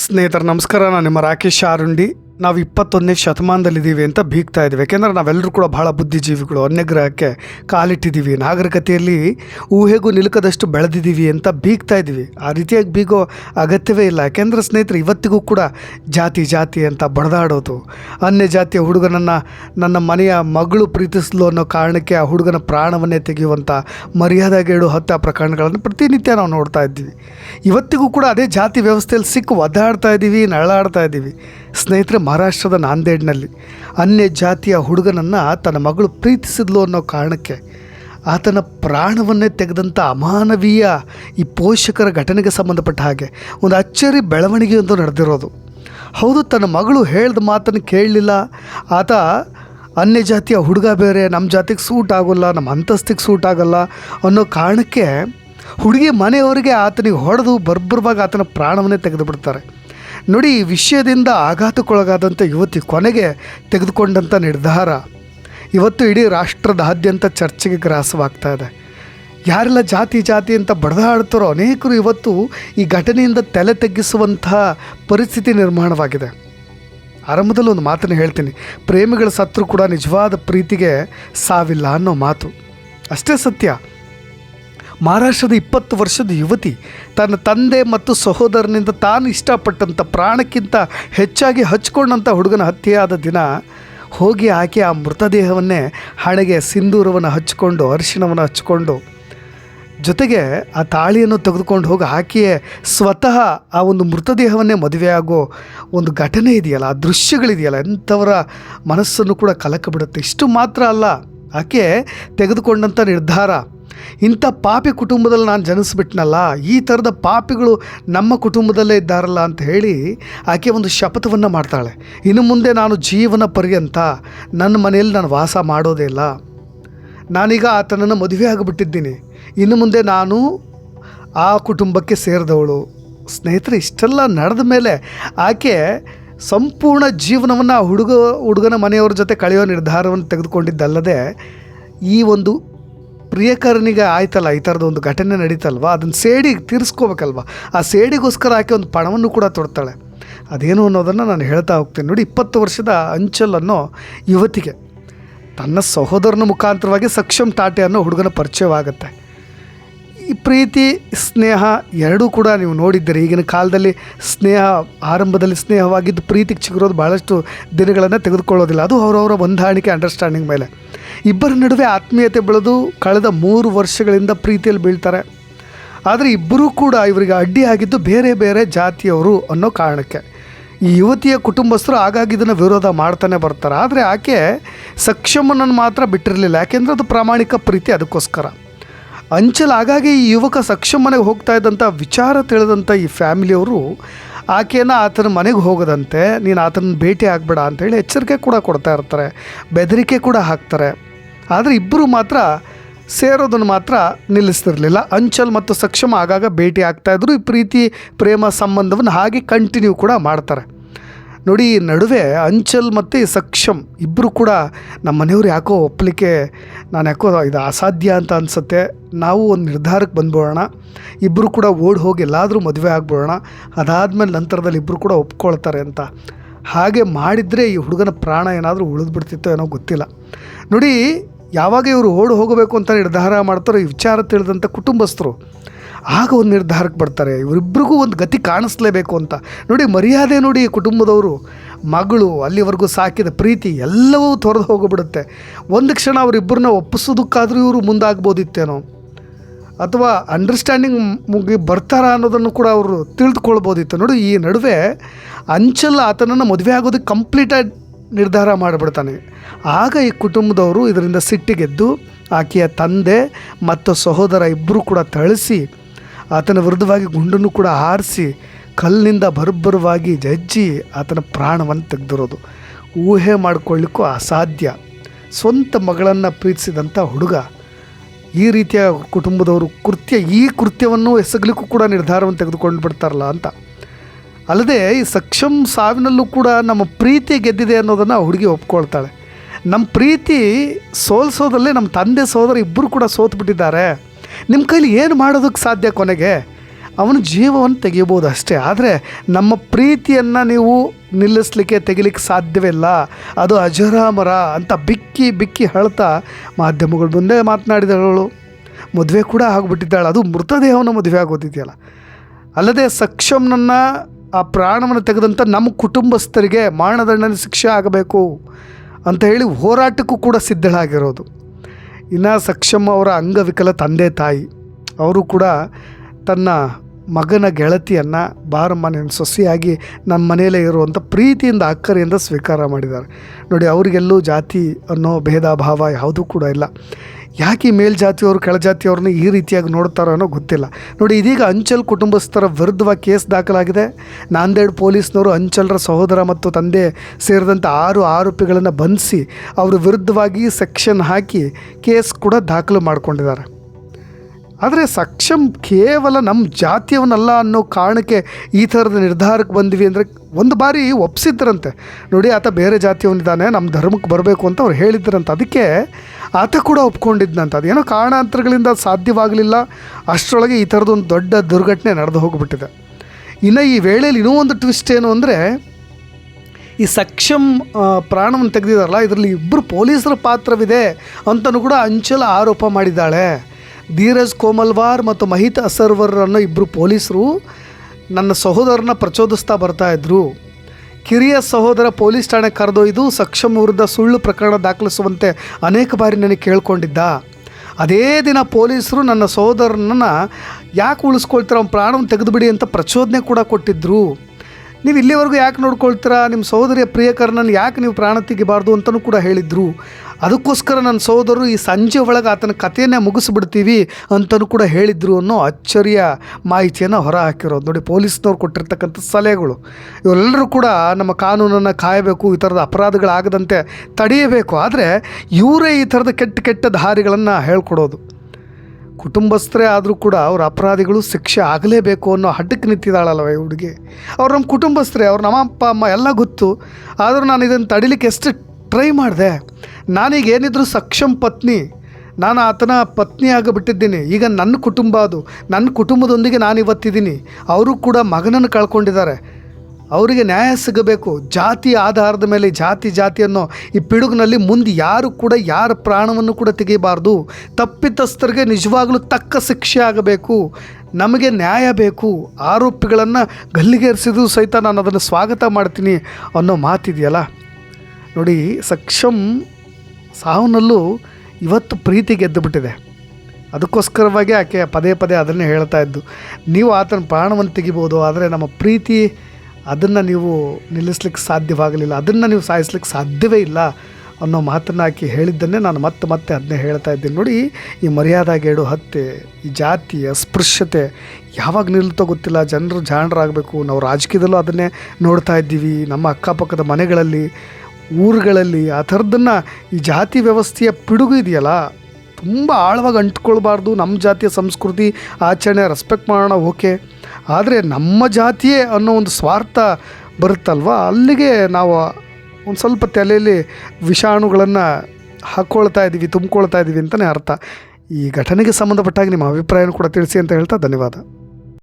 ಸ್ನೇಹಿತರೆ ನಮಸ್ಕಾರ ನಾನು ನಿಮ್ಮ ರಾಕೇಶ್ ಆರುಂಡಿ ನಾವು ಇಪ್ಪತ್ತೊಂದನೇ ಶತಮಾನದಲ್ಲಿದ್ದೀವಿ ಅಂತ ಬೀಗ್ತಾ ಇದ್ದೀವಿ. ಯಾಕೆಂದರೆ ನಾವೆಲ್ಲರೂ ಕೂಡ ಬಹಳ ಬುದ್ಧಿಜೀವಿಗಳು, ಅನ್ಯಗ್ರಹಕ್ಕೆ ಕಾಲಿಟ್ಟಿದ್ದೀವಿ. ನಾಗರಿಕತೆಯಲ್ಲಿ ಊಹೆಗೂ ನಿಲುಕದಷ್ಟು ಬೆಳೆದಿದ್ದೀವಿ ಅಂತ ಬೀಗ್ತಾ ಇದ್ದೀವಿ. ಆ ರೀತಿಯಾಗಿ ಬೀಗೋ ಅಗತ್ಯವೇ ಇಲ್ಲ. ಯಾಕೆಂದರೆ ಸ್ನೇಹಿತರೆ, ಇವತ್ತಿಗೂ ಕೂಡ ಜಾತಿ ಜಾತಿ ಅಂತ ಬಡದಾಡೋದು ಅನ್ಯ ಜಾತಿಯ ಹುಡುಗನನ್ನು ನನ್ನ ಮನೆಯ ಮಗಳು ಪ್ರೀತಿಸಲು ಅನ್ನೋ ಕಾರಣಕ್ಕೆ ಆ ಹುಡುಗನ ಪ್ರಾಣವನ್ನೇ ತೆಗೆಯುವಂಥ ಮರ್ಯಾದೆಗೇಡು ಹತ್ಯೆ ಪ್ರಕರಣಗಳನ್ನು ಪ್ರತಿನಿತ್ಯ ನಾವು ನೋಡ್ತಾ ಇದ್ದೀವಿ. ಇವತ್ತಿಗೂ ಕೂಡ ಅದೇ ಜಾತಿ ವ್ಯವಸ್ಥೆಯಲ್ಲಿ ಸಿಕ್ಕು ಒದ್ದಾಡ್ತಾ ಇದ್ದೀವಿ, ನರಳಾಡ್ತಾ ಇದ್ದೀವಿ. ಸ್ನೇಹಿತರೆ, ಮಹಾರಾಷ್ಟ್ರದ ನಾಂದೇಡ್ನಲ್ಲಿ ಅನ್ಯ ಜಾತಿಯ ಹುಡುಗನನ್ನು ತನ್ನ ಮಗಳು ಪ್ರೀತಿಸಿದ್ಲು ಅನ್ನೋ ಕಾರಣಕ್ಕೆ ಆತನ ಪ್ರಾಣವನ್ನೇ ತೆಗೆದಂಥ ಅಮಾನವೀಯ ಈ ಪೋಷಕರ ಘಟನೆಗೆ ಸಂಬಂಧಪಟ್ಟ ಹಾಗೆ ಒಂದು ಅಚ್ಚರಿ ಬೆಳವಣಿಗೆಯೊಂದು ನಡೆದಿರೋದು. ಹೌದು, ತನ್ನ ಮಗಳು ಹೇಳಿದ ಮಾತನ್ನು ಕೇಳಲಿಲ್ಲ. ಆತ ಅನ್ಯ ಜಾತಿಯ ಹುಡುಗ ಬೇರೆ, ನಮ್ಮ ಜಾತಿಗೆ ಸೂಟ್ ಆಗೋಲ್ಲ, ನಮ್ಮ ಅಂತಸ್ತಿಗೆ ಸೂಟ್ ಆಗೋಲ್ಲ ಅನ್ನೋ ಕಾರಣಕ್ಕೆ ಹುಡುಗಿ ಮನೆಯವರಿಗೆ ಆತನಿಗೆ ಹೊಡೆದು ಬರ್ಬರ್ವಾಗಿ ಆತನ ಪ್ರಾಣವನ್ನೇ ತೆಗೆದು ಬಿಡ್ತಾರೆ ನೋಡಿ ಈ ವಿಷಯದಿಂದ ಆಘಾತಕ್ಕೊಳಗಾದಂಥ ಯುವತಿ ಕೊನೆಗೆ ತೆಗೆದುಕೊಂಡಂಥ ನಿರ್ಧಾರ. ಇವತ್ತು ಇಡೀ ರಾಷ್ಟ್ರದಾದ್ಯಂತ ಚರ್ಚೆಗೆ ಗ್ರಾಸವಾಗ್ತಾ ಇದೆ. ಯಾರೆಲ್ಲ ಜಾತಿ ಜಾತಿ ಅಂತ ಬಡದಾಡ್ತಾರೋ ಅನೇಕರು ಇವತ್ತು ಈ ಘಟನೆಯಿಂದ ತಲೆ ತಗ್ಗಿಸುವಂತಹ ಪರಿಸ್ಥಿತಿ ನಿರ್ಮಾಣವಾಗಿದೆ. ಆರಂಭದಲ್ಲಿ ಒಂದು ಮಾತನ್ನು ಹೇಳ್ತೀನಿ. ಪ್ರೇಮಿಗಳ ಸತ್ರು ಕೂಡ ನಿಜವಾದ ಪ್ರೀತಿಗೆ ಸಾವಿಲ್ಲ ಅನ್ನೋ ಮಾತು. ಅಷ್ಟೇ ಸತ್ಯ. ಮಹಾರಾಷ್ಟ್ರದ ಇಪ್ಪತ್ತು ವರ್ಷದ ಯುವತಿ ತನ್ನ ತಂದೆ ಮತ್ತು ಸಹೋದರನಿಂದ ತಾನು ಇಷ್ಟಪಟ್ಟಂಥ ಪ್ರಾಣಕ್ಕಿಂತ ಹೆಚ್ಚಾಗಿ ಹಚ್ಕೊಂಡಂಥ ಹುಡುಗನ ಹತ್ಯೆಯಾದ ದಿನ ಹೋಗಿ ಆಕೆ ಆ ಮೃತದೇಹವನ್ನೇ ಹಣೆಗೆ ಸಿಂಧೂರವನ್ನು ಹಚ್ಕೊಂಡು, ಅರಿಶಿಣವನ್ನು ಹಚ್ಕೊಂಡು, ಜೊತೆಗೆ ಆ ತಾಳಿಯನ್ನು ತೆಗೆದುಕೊಂಡು ಹೋಗಿ ಆಕೆಯೇ ಸ್ವತಃ ಆ ಒಂದು ಮೃತದೇಹವನ್ನೇ ಮದುವೆಯಾಗೋ ಒಂದು ಘಟನೆ ಇದೆಯಲ್ಲ, ಆ ದೃಶ್ಯಗಳಿದೆಯಲ್ಲ, ಎಂಥವರ ಮನಸ್ಸನ್ನು ಕೂಡ ಕಲಕ ಬಿಡುತ್ತೆ ಇಷ್ಟು ಮಾತ್ರ ಅಲ್ಲ, ಆಕೆ ತೆಗೆದುಕೊಂಡಂಥ ನಿರ್ಧಾರ. ಇಂಥ ಪಾಪಿ ಕುಟುಂಬದಲ್ಲಿ ನಾನು ಜನಿಸ್ಬಿಟ್ನಲ್ಲ, ಈ ಥರದ ಪಾಪಿಗಳು ನಮ್ಮ ಕುಟುಂಬದಲ್ಲೇ ಇದ್ದಾರಲ್ಲ ಅಂತ ಹೇಳಿ ಆಕೆ ಒಂದು ಶಪಥವನ್ನು ಮಾಡ್ತಾಳೆ. ಇನ್ನು ಮುಂದೆ ನಾನು ಜೀವನ ಪರ್ಯಂತ ನನ್ನ ಮನೆಯಲ್ಲಿ ನಾನು ವಾಸ ಮಾಡೋದೇ ಇಲ್ಲ. ನಾನೀಗ ಆತನನ್ನು ಮದುವೆ ಆಗಿಬಿಟ್ಟಿದ್ದೀನಿ. ಇನ್ನು ಮುಂದೆ ನಾನು ಆ ಕುಟುಂಬಕ್ಕೆ ಸೇರಿದವಳು. ಸ್ನೇಹಿತರೆ, ಇಷ್ಟೆಲ್ಲ ನಡೆದ ಮೇಲೆ ಆಕೆ ಸಂಪೂರ್ಣ ಜೀವನವನ್ನು ಹುಡುಗ, ಹುಡುಗನ ಮನೆಯವ್ರ ಜೊತೆ ಕಳೆಯೋ ನಿರ್ಧಾರವನ್ನು ತೆಗೆದುಕೊಂಡಿದ್ದಲ್ಲದೆ ಈ ಒಂದು ಪ್ರಿಯಕರನಿಗೆ ಆಯ್ತಲ್ಲ, ಈ ಥರದ ಒಂದು ಘಟನೆ ನಡೀತಲ್ವ? ಅದನ್ನು ಸೇಡಿ ತೀರಿಸ್ಕೋಬೇಕಲ್ವ? ಆ ಸೇಡಿಗೋಸ್ಕರ ಆಕೆ ಒಂದು ಪಣವನ್ನು ಕೂಡ ತೊಡ್ತಾಳೆ. ಅದೇನು ಅನ್ನೋದನ್ನು ನಾನು ಹೇಳ್ತಾ ಹೋಗ್ತೀನಿ. ನೋಡಿ, ಇಪ್ಪತ್ತು ವರ್ಷದ ಅನ್ನೋ ಯುವತಿಗೆ ತನ್ನ ಸಹೋದರನ ಮುಖಾಂತರವಾಗಿ ಸಕ್ಷಮ್ ಟಾಟೆ ಅನ್ನೋ ಹುಡುಗನ ಪರಿಚಯವಾಗುತ್ತೆ. ಈ ಪ್ರೀತಿ, ಸ್ನೇಹ ಎರಡೂ ಕೂಡ ನೀವು ನೋಡಿದ್ದೀರಿ. ಈಗಿನ ಕಾಲದಲ್ಲಿ ಸ್ನೇಹ, ಆರಂಭದಲ್ಲಿ ಸ್ನೇಹವಾಗಿದ್ದು ಪ್ರೀತಿಗೆ ಚಿಗುರೋದು ಭಾಳಷ್ಟು ದಿನಗಳನ್ನು ತೆಗೆದುಕೊಳ್ಳೋದಿಲ್ಲ. ಅದು ಅವರವರ ಹೊಂದಾಣಿಕೆ ಅಂಡರ್ಸ್ಟ್ಯಾಂಡಿಂಗ್ ಮೇಲೆ. ಇಬ್ಬರ ನಡುವೆ ಆತ್ಮೀಯತೆ ಬೆಳೆದು ಕಳೆದ ಮೂರು ವರ್ಷಗಳಿಂದ ಪ್ರೀತಿಯಲ್ಲಿ ಬೀಳ್ತಾರೆ. ಆದರೆ ಇಬ್ಬರೂ ಕೂಡ ಇವರಿಗೆ ಅಡ್ಡಿಯಾಗಿದ್ದು ಬೇರೆ ಬೇರೆ ಜಾತಿಯವರು ಅನ್ನೋ ಕಾರಣಕ್ಕೆ. ಈ ಯುವತಿಯ ಕುಟುಂಬಸ್ಥರು ಆಗಾಗ ಇದನ್ನು ವಿರೋಧ ಮಾಡ್ತಾನೆ ಬರ್ತಾರೆ. ಆದರೆ ಆಕೆ ಸಕ್ಷಮನನ್ನು ಮಾತ್ರ ಬಿಟ್ಟಿರಲಿಲ್ಲ. ಯಾಕೆಂದರೆ ಅದು ಪ್ರಾಮಾಣಿಕ ಪ್ರೀತಿ ಅದಕ್ಕೋಸ್ಕರ. ಅಂಚಲ್ ಹಾಗಾಗಿ ಈ ಯುವಕ ಸಕ್ಷಮನೆಗೆ ಹೋಗ್ತಾ ಇದ್ದಂಥ ವಿಚಾರ ತಿಳಿದಂಥ ಈ ಫ್ಯಾಮಿಲಿಯವರು ಆಕೆಯನ್ನು ಆತನ ಮನೆಗೆ ಹೋಗದಂತೆ, ನೀನು ಆತನ ಭೇಟಿ ಆಗಬೇಡ ಅಂತೇಳಿ ಎಚ್ಚರಿಕೆ ಕೂಡ ಕೊಡ್ತಾ ಇರ್ತಾರೆ. ಬೆದರಿಕೆ ಕೂಡ ಹಾಕ್ತಾರೆ. ಆದರೆ ಇಬ್ಬರು ಮಾತ್ರ ಸೇರೋದನ್ನು ಮಾತ್ರ ನಿಲ್ಲಿಸ್ತಿರಲಿಲ್ಲ. ಅಂಚಲ್ ಮತ್ತು ಸಕ್ಷಮ ಆಗಾಗ ಭೇಟಿ ಆಗ್ತಾಯಿದ್ರು ಈ ಪ್ರೀತಿ, ಪ್ರೇಮ ಸಂಬಂಧವನ್ನು ಹಾಗೆ ಕಂಟಿನ್ಯೂ ಕೂಡ ಮಾಡ್ತಾರೆ. ನೋಡಿ, ಈ ನಡುವೆ ಅಂಚಲ್ ಮತ್ತು ಸಕ್ಷಮ್ ಇಬ್ಬರು ಕೂಡ ನಮ್ಮ ಮನೆಯವ್ರು ಯಾಕೋ ಒಪ್ಪಲಿಕ್ಕೆ ನಾನು ಯಾಕೋ ಇದು ಅಸಾಧ್ಯ ಅಂತ ಅನಿಸುತ್ತೆ. ನಾವು ಒಂದು ನಿರ್ಧಾರಕ್ಕೆ ಬಂದ್ಬಿಡೋಣ. ಇಬ್ಬರು ಕೂಡ ಓಡಿ ಹೋಗಿ ಎಲ್ಲಾದರೂ ಮದುವೆ ಆಗ್ಬಿಡೋಣ. ಅದಾದಮೇಲೆ ನಂತರದಲ್ಲಿ ಇಬ್ಬರು ಕೂಡ ಒಪ್ಕೊಳ್ತಾರೆ ಅಂತ. ಹಾಗೆ ಮಾಡಿದರೆ ಈ ಹುಡುಗನ ಪ್ರಾಣ ಏನಾದರೂ ಉಳಿದ್ಬಿಡ್ತಿತ್ತೋ ಏನೋ ಗೊತ್ತಿಲ್ಲ. ನೋಡಿ ಯಾವಾಗ ಇವರು ಓಡಿ ಹೋಗಬೇಕು ಅಂತ ನಿರ್ಧಾರ ಮಾಡ್ತಾರೋ ಈ ವಿಚಾರ ತಿಳಿದಂಥ ಕುಟುಂಬಸ್ಥರು, ಆಗ ಒಂದು ನಿರ್ಧಾರಕ್ಕೆ ಬರ್ತಾರೆ. ಇವರಿಬ್ಬರಿಗೂ ಒಂದು ಗತಿ ಕಾಣಿಸ್ಲೇಬೇಕು ಅಂತ. ನೋಡಿ, ಮರ್ಯಾದೆ ನೋಡಿ ಕುಟುಂಬದವರು, ಮಗಳು ಅಲ್ಲಿವರೆಗೂ ಸಾಕಿದ ಪ್ರೀತಿ ಎಲ್ಲವೂ ತೊರೆದು ಹೋಗಿಬಿಡುತ್ತೆ. ಒಂದು ಕ್ಷಣ ಅವರಿಬ್ಬರನ್ನ ಒಪ್ಪಿಸೋದಕ್ಕಾದರೂ ಇವರು ಮುಂದಾಗ್ಬೋದಿತ್ತೇನೋ? ಅಥವಾ ಅಂಡರ್ಸ್ಟ್ಯಾಂಡಿಂಗ್ ಮುಗಿ ಬರ್ತಾರ ಅನ್ನೋದನ್ನು ಕೂಡ ಅವರು ತಿಳಿದುಕೊಳ್ಬೋದಿತ್ತು ನೋಡಿ, ಈ ನಡುವೆ ಅಂಚಲ್ ಆತನನ್ನು ಮದುವೆ ಆಗೋದಕ್ಕೆ ಕಂಪ್ಲೀಟಾಗಿ ನಿರ್ಧಾರ ಮಾಡಿಬಿಡ್ತಾನೆ. ಆಗ ಈ ಕುಟುಂಬದವರು ಇದರಿಂದ ಸಿಟ್ಟಿಗೆದ್ದು ಆಕೆಯ ತಂದೆ ಮತ್ತು ಸಹೋದರ ಇಬ್ಬರು ಕೂಡ ಥಳಿಸಿ, ಆತನ ವಿರುದ್ಧವಾಗಿ ಗುಂಡನ್ನು ಕೂಡ ಹಾರಿಸಿ, ಕಲ್ಲಿನಿಂದ ಭರ್ಭರವಾಗಿ ಜಜ್ಜಿ ಆತನ ಪ್ರಾಣವನ್ನು ತೆಗೆದಿರೋದು. ಊಹೆ ಮಾಡಿಕೊಳ್ಳಿಕ್ಕೂ ಅಸಾಧ್ಯ. ಸ್ವಂತ ಮಗಳನ್ನು ಪ್ರೀತಿಸಿದಂಥ ಹುಡುಗ. ಈ ರೀತಿಯ ಕುಟುಂಬದವರು ಕೃತ್ಯ, ಈ ಕೃತ್ಯವನ್ನು ಎಸಗಲಿಕ್ಕೂ ಕೂಡ ನಿರ್ಧಾರವನ್ನು ತೆಗೆದುಕೊಂಡು ಬಿಡ್ತಾರಲ್ಲ ಅಂತ. ಅಲ್ಲದೆ ಈ ಸಕ್ಷಮ್ ಸಾವಿನಲ್ಲೂ ಕೂಡ ನಮ್ಮ ಪ್ರೀತಿ ಗೆದ್ದಿದೆ ಅನ್ನೋದನ್ನು ಹುಡುಗಿ ಒಪ್ಕೊಳ್ತಾಳೆ. ನಮ್ಮ ಪ್ರೀತಿ ಸೋಲ್ಸೋದಲ್ಲೇ ನಮ್ಮ ತಂದೆ ಸೋದರ ಇಬ್ಬರು ಕೂಡ ಸೋತ್ಬಿಟ್ಟಿದ್ದಾರೆ. ನಿಮ್ಮ ಕೈಲಿ ಏನು ಮಾಡೋದಕ್ಕೆ ಸಾಧ್ಯ ಕೊನೆಗೆ? ಅವನ ಜೀವವನ್ನು ತೆಗಿಬೋದು ಅಷ್ಟೇ. ಆದರೆ ನಮ್ಮ ಪ್ರೀತಿಯನ್ನು ನೀವು ನಿಲ್ಲಿಸ್ಲಿಕ್ಕೆ ತೆಗಿಲಿಕ್ಕೆ ಸಾಧ್ಯವಿಲ್ಲ ಅದು ಅಜರಾಮರ ಅಂತ ಬಿಕ್ಕಿ ಬಿಕ್ಕಿ ಹೇಳ್ತಾ ಮಾಧ್ಯಮಗಳ ಮುಂದೆ ಮಾತನಾಡಿದಳು ಮದುವೆ ಕೂಡ ಆಗಿಬಿಟ್ಟಿದ್ದಾಳೆ. ಅದು ಮೃತದೇಹವನ್ನು ಮದುವೆ ಆಗೋದಿದೆಯಲ್ಲ. ಅಲ್ಲದೆ ಸಕ್ಷಮ್ನನ್ನು ಆ ಪ್ರಾಣವನ್ನು ತೆಗೆದಂಥ ನಮ್ಮ ಕುಟುಂಬಸ್ಥರಿಗೆ ಮರಣದಂಡನೆ ಶಿಕ್ಷೆ ಆಗಬೇಕು ಅಂತ ಹೇಳಿ ಹೋರಾಟಕ್ಕೂ ಕೂಡ ಸಿದ್ಧಳಾಗಿರೋದು. ಇನ್ನು ಸಕ್ಷಮ್ ಅವರ ಅಂಗವಿಕಲ ತಂದೆ ತಾಯಿ, ಅವರು ಕೂಡ ತನ್ನ ಮಗನ ಗೆಳತಿಯನ್ನು ಬಾರಮ್ಮ ಸೊಸಿಯಾಗಿ ಸೊಸೆಯಾಗಿ ನಮ್ಮ ಮನೆಯಲ್ಲೇ ಇರುವಂಥ ಪ್ರೀತಿಯಿಂದ, ಅಕ್ಕರೆಯಿಂದ ಸ್ವೀಕಾರ ಮಾಡಿದ್ದಾರೆ. ನೋಡಿ, ಅವರಿಗೆಲ್ಲೂ ಜಾತಿ ಅನ್ನೋ ಭೇದ ಭಾವ ಯಾವುದೂ ಕೂಡ ಇಲ್ಲ. ಯಾಕೆ ಮೇಲ್ಜಾತಿಯವರು, ಕೆಳಜಾತಿಯವ್ರನ್ನ ಈ ರೀತಿಯಾಗಿ ನೋಡ್ತಾರೋ ಅನ್ನೋ ಗೊತ್ತಿಲ್ಲ. ನೋಡಿ, ಇದೀಗ ಅಂಚಲ್ ಕುಟುಂಬಸ್ಥರ ವಿರುದ್ಧವಾಗಿ ಕೇಸ್ ದಾಖಲಾಗಿದೆ. ನಾಂದೇಡ್ ಪೊಲೀಸ್ನವರು ಅಂಚಲ್ರ ಸಹೋದರ ಮತ್ತು ತಂದೆ ಸೇರಿದಂಥ ಆರು ಆರೋಪಿಗಳನ್ನು ಬಂಧಿಸಿ, ಅವರ ವಿರುದ್ಧವಾಗಿ ಸೆಕ್ಷನ್ ಹಾಕಿ ಕೇಸ್ ಕೂಡ ದಾಖಲು ಮಾಡಿಕೊಂಡಿದ್ದಾರೆ. ಆದರೆ ಸಕ್ಷಮ್ ಕೇವಲ ನಮ್ಮ ಜಾತಿಯವನಲ್ಲ ಅನ್ನೋ ಕಾರಣಕ್ಕೆ ಈ ಥರದ ನಿರ್ಧಾರಕ್ಕೆ ಬಂದ್ವಿ ಅಂದರೆ ಒಂದು ಬಾರಿ ಒಪ್ಸಿದ್ರಂತೆ. ನೋಡಿ, ಆತ ಬೇರೆ ಜಾತಿಯವನಿದ್ದಾನೆ ನಮ್ಮ ಧರ್ಮಕ್ಕೆ ಬರಬೇಕು ಅಂತ ಅವ್ರು ಹೇಳಿದ್ರಂತ. ಅದಕ್ಕೆ ಆತ ಕೂಡ ಒಪ್ಕೊಂಡಿದ್ದಂತ ಅದೇನೋ ಕಾರಣಾಂತರಗಳಿಂದ ಸಾಧ್ಯವಾಗಲಿಲ್ಲ. ಅಷ್ಟರೊಳಗೆ ಈ ಥರದೊಂದು ದೊಡ್ಡ ದುರ್ಘಟನೆ ನಡೆದು ಹೋಗಿಬಿಟ್ಟಿದೆ. ಇನ್ನು ಈ ವೇಳೆಯಲ್ಲಿ ಇನ್ನೂ ಒಂದು ಟ್ವಿಸ್ಟ್ ಏನು ಅಂದರೆ, ಈ ಸಕ್ಷಮ್ ಪ್ರಾಣವನ್ನು ತೆಗೆದಿದಾರಲ್ಲ, ಇದರಲ್ಲಿ ಇಬ್ಬರು ಪೊಲೀಸರ ಪಾತ್ರವಿದೆ ಅಂತಲೂ ಕೂಡ ಅಂಚಲ ಆರೋಪ ಮಾಡಿದ್ದಾಳೆ. ಧೀರಜ್ ಕೋಮಲ್ವಾರ್ ಮತ್ತು ಮಹಿತ್ ಅಸರ್ವರ್ ಅನ್ನೋ ಇಬ್ಬರು ಪೊಲೀಸರು ನನ್ನ ಸಹೋದರನ ಪ್ರಚೋದಿಸ್ತಾ ಬರ್ತಾ ಇದ್ರು. ಕಿರಿಯ ಸಹೋದರ ಪೊಲೀಸ್ ಠಾಣೆ ಕರೆದೊಯ್ದು ಸಕ್ಷಮ್ ವಿರುದ್ಧ ಸುಳ್ಳು ಪ್ರಕರಣ ದಾಖಲಿಸುವಂತೆ ಅನೇಕ ಬಾರಿ ನನಗೆ ಕೇಳ್ಕೊಂಡಿದ್ದ. ಅದೇ ದಿನ ಪೊಲೀಸರು ನನ್ನ ಸಹೋದರನನ್ನು ಯಾಕೆ ಉಳಿಸ್ಕೊಳ್ತಾರೆ ಅವ್ನ ಪ್ರಾಣವನ್ನು ತೆಗೆದುಬಿಡಿ ಅಂತ ಪ್ರಚೋದನೆ ಕೂಡ ಕೊಟ್ಟಿದ್ದರು ನೀವು ಇಲ್ಲಿವರೆಗೂ ಯಾಕೆ ನೋಡ್ಕೊಳ್ತೀರಾ? ನಿಮ್ಮ ಸಹೋದರಿಯ ಪ್ರಿಯಕರನನ್ನು ಯಾಕೆ ನೀವು ಪ್ರಾಣ ತೆಗಿಬಾರ್ದು ಅಂತಲೂ ಕೂಡ ಹೇಳಿದರು. ಅದಕ್ಕೋಸ್ಕರ ನನ್ನ ಸಹೋದರರು ಈ ಸಂಜೆ ಒಳಗೆ ಆತನ ಕಥೆಯನ್ನೇ ಮುಗಿಸ್ಬಿಡ್ತೀವಿ ಅಂತಲೂ ಕೂಡ ಹೇಳಿದರು ಅನ್ನೋ ಅಚ್ಚರಿಯ ಮಾಹಿತಿಯನ್ನು ಹೊರ ಹಾಕಿರೋದು ನೋಡಿ ಪೊಲೀಸ್ನವ್ರು ಕೊಟ್ಟಿರ್ತಕ್ಕಂಥ ಸಲಹೆಗಳು. ಇವರೆಲ್ಲರೂ ಕೂಡ ನಮ್ಮ ಕಾನೂನನ್ನು ಕಾಯಬೇಕು, ಈ ಥರದ ಅಪರಾಧಗಳಾಗದಂತೆ ತಡೆಯಬೇಕು. ಆದರೆ ಇವರೇ ಈ ಥರದ ಕೆಟ್ಟ ಕೆಟ್ಟ ದಾರಿಗಳನ್ನು ಹೇಳ್ಕೊಡೋದು. ಕುಟುಂಬಸ್ಥರೇ ಆದರೂ ಕೂಡ ಅವ್ರ ಅಪರಾಧಿಗಳು ಶಿಕ್ಷೆ ಆಗಲೇಬೇಕು ಅನ್ನೋ ಹಡ್ಡಕ್ಕೆ ನಿಂತಿದ್ದಾಳಲ್ವ ಈ ಹುಡುಗಿ? ಅವ್ರು ನಮ್ಮ ಕುಟುಂಬಸ್ಥರೇ, ಅವ್ರ ನಮ್ಮ ಅಪ್ಪ, ಅಮ್ಮ ಎಲ್ಲ ಗೊತ್ತು. ಆದರೂ ನಾನು ಇದನ್ನು ತಡಿಲಿಕ್ಕೆ ಎಷ್ಟು ಟ್ರೈ ಮಾಡಿದೆ. ನಾನೀಗ ಏನಿದ್ರು ಸಕ್ಷಮ್ ಪತ್ನಿ, ನಾನು ಆತನ ಪತ್ನಿ ಆಗಿಬಿಟ್ಟಿದ್ದೀನಿ. ಈಗ ನನ್ನ ಕುಟುಂಬ ಅದು. ನನ್ನ ಕುಟುಂಬದೊಂದಿಗೆ ನಾನು ಇವತ್ತಿದ್ದೀನಿ ಅವರು ಕೂಡ ಮಗನನ್ನು ಕಳ್ಕೊಂಡಿದ್ದಾರೆ. ಅವರಿಗೆ ನ್ಯಾಯ ಸಿಗಬೇಕು. ಜಾತಿ ಆಧಾರದ ಮೇಲೆ ಜಾತಿ ಜಾತಿಯನ್ನು ಈ ಪಿಡುಗಿನಲ್ಲಿ ಮುಂದೆ ಯಾರು ಕೂಡ ಯಾರ ಪ್ರಾಣವನ್ನು ಕೂಡ ತೆಗೆಯಬಾರ್ದು. ತಪ್ಪಿತಸ್ಥರಿಗೆ ನಿಜವಾಗಲೂ ತಕ್ಕ ಶಿಕ್ಷೆ ಆಗಬೇಕು. ನಮಗೆ ನ್ಯಾಯ ಬೇಕು. ಆರೋಪಿಗಳನ್ನು ಗಲ್ಲಿಗೇರಿಸಿದ್ರು ಸಹಿತ ನಾನು ಅದನ್ನು ಸ್ವಾಗತ ಮಾಡ್ತೀನಿ ಅನ್ನೋ ಮಾತಿದೆಯಲ್ಲ? ನೋಡಿ ಸಕ್ಷಮ್ ಸಾವನಲ್ಲೂ ಇವತ್ತು ಪ್ರೀತಿ ಗೆದ್ದು ಬಿಟ್ಟಿದೆ ಅದಕ್ಕೋಸ್ಕರವಾಗಿ ಆಕೆ ಪದೇ ಪದೇ ಅದನ್ನೇ ಹೇಳ್ತಾ ಇದ್ದು, ನೀವು ಆತನ ಪ್ರಾಣವನ್ನು ತೆಗಿಬೋದು, ಆದರೆ ನಮ್ಮ ಪ್ರೀತಿ ಅದನ್ನು ನೀವು ನಿಲ್ಲಿಸ್ಲಿಕ್ಕೆ ಸಾಧ್ಯವಾಗಲಿಲ್ಲ, ಅದನ್ನು ನೀವು ಸಾಯಿಸ್ಲಿಕ್ಕೆ ಸಾಧ್ಯವೇ ಇಲ್ಲ ಅನ್ನೋ ಮಾತನ್ನು ಹಾಕಿ ಹೇಳಿದ್ದನ್ನೇ ನಾನು ಮತ್ತೆ ಮತ್ತೆ ಅದನ್ನೇ ಹೇಳ್ತಾ ಇದ್ದೀನಿ. ನೋಡಿ, ಈ ಮರ್ಯಾದಾಗೇಡು ಹತ್ಯೆ, ಈ ಜಾತಿ ಅಸ್ಪೃಶ್ಯತೆ ಯಾವಾಗ ನಿಲ್ಲುತ್ತೋ ಗೊತ್ತಿಲ್ಲ. ಜನರು ಜಾಣರಾಗಬೇಕು. ನಾವು ರಾಜಕೀಯದಲ್ಲೂ ಅದನ್ನೇ ನೋಡ್ತಾ ಇದ್ದೀವಿ. ನಮ್ಮ ಅಕ್ಕಪಕ್ಕದ ಮನೆಗಳಲ್ಲಿ, ಊರುಗಳಲ್ಲಿ ಆ ಥರದನ್ನು ಈ ಜಾತಿ ವ್ಯವಸ್ಥೆಯ ಪಿಡುಗು ಇದೆಯಲ್ಲ? ತುಂಬ ಆಳವಾಗಿ ಅಂಟ್ಕೊಳ್ಬಾರ್ದು. ನಮ್ಮ ಜಾತಿಯ ಸಂಸ್ಕೃತಿ, ಆಚರಣೆ ರೆಸ್ಪೆಕ್ಟ್ ಮಾಡೋಣ ಓಕೆ ಆದರೆ ನಮ್ಮ ಜಾತಿಯೇ ಅನ್ನೋ ಒಂದು ಸ್ವಾರ್ಥ ಬರುತ್ತಲ್ವ? ಅಲ್ಲಿಗೆ ನಾವು ಒಂದು ಸ್ವಲ್ಪ ತಲೆಯಲ್ಲಿ ವಿಷಾಣುಗಳನ್ನು ಹಾಕ್ಕೊಳ್ತಾ ಇದ್ದೀವಿ ತುಂಬಿಕೊಳ್ತಾ ಇದ್ದೀವಿ ಅಂತಲೇ ಅರ್ಥ. ಈ ಘಟನೆಗೆ ಸಂಬಂಧಪಟ್ಟಾಗಿ ನಿಮ್ಮ ಅಭಿಪ್ರಾಯನೂ ಕೂಡ ತಿಳಿಸಿ ಅಂತ ಹೇಳ್ತಾ ಧನ್ಯವಾದ.